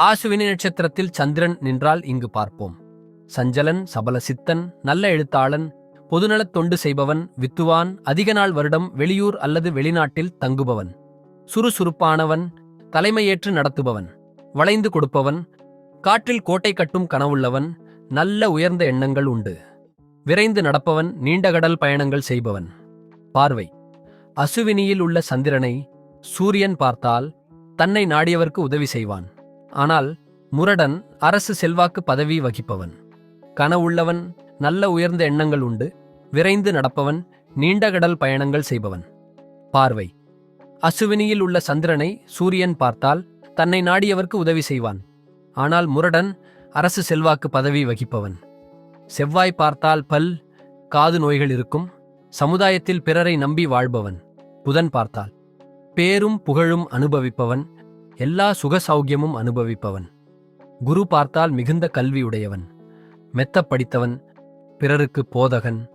ஆசுவினி நட்சத்திரத்தில் சந்திரன் நின்றால் இங்கு பார்ப்போம். சஞ்சலன் சபல சித்தன் நல்ல எழுத்தாளன் பொதுநலத் தொண்டு செய்பவன் வித்துவான் அதிக நாள் வருடம் வெளியூர் அல்லது வெளிநாட்டில் தங்குபவன். சுறுசுறுப்பானவன் தலைமையேற்று நடத்துபவன். வளைந்து கொடுப்பவன் காற்றில் கோட்டை கட்டும் கனவுள்ளவன் நல்ல உயர்ந்த எண்ணங்கள் உண்டு. விரைந்து நடப்பவன் நீண்ட கடல் பயணங்கள் செய்பவன். பார்வை. அசுவினியில் உள்ள சந்திரனை சூரியன் பார்த்தால் தன்னை நாடியவர்க்கு உதவி செய்வான். ஆனால் முரடன் அரசு செல்வாக்கு பதவி வகிப்பவன். கனவுள்ளவன் நல்ல உயர்ந்த எண்ணங்கள் உண்டு விரைந்து நடப்பவன் நீண்ட கடல் பயணங்கள் செய்பவன். பார்வை. அசுவினியில் உள்ள சந்திரனை சூரியன் பார்த்தால் தன்னை நாடியவர்க்கு உதவி செய்வான். ஆனால் முரடன் அரசு செல்வாக்கு பதவி வகிப்பவன். செவ்வாய் பார்த்தால் பல் காது நோய்கள் இருக்கும் சமுதாயத்தில் பிறரை நம்பி வாழ்பவன். புதன் பார்த்தால். பேரும் புகழும் அனுபவிப்பவன் எல்லா சுக சௌக்கியமும் அனுபவிப்பவன். குரு பார்த்தால் மிகுந்த கல்வியுடையவன். மெத்த படித்தவன் பிறருக்கு போதகன்.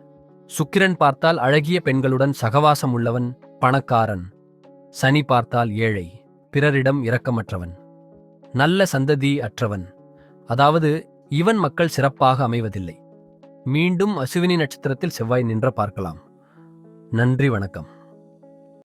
சுக்கிரன் பார்த்தால் அழகிய பெண்களுடன் சகவாசம் உள்ளவன் பணக்காரன். சனி பார்த்தால் ஏழை பிறரிடம் இரக்கமற்றவன். நல்ல சந்ததி அற்றவன். அதாவது இவன் மக்கள் சிறப்பாக அமைவதில்லை. மீண்டும் அசுவினி நட்சத்திரத்தில் செவ்வாய் நின்ற பார்க்கலாம். நன்றி வணக்கம்.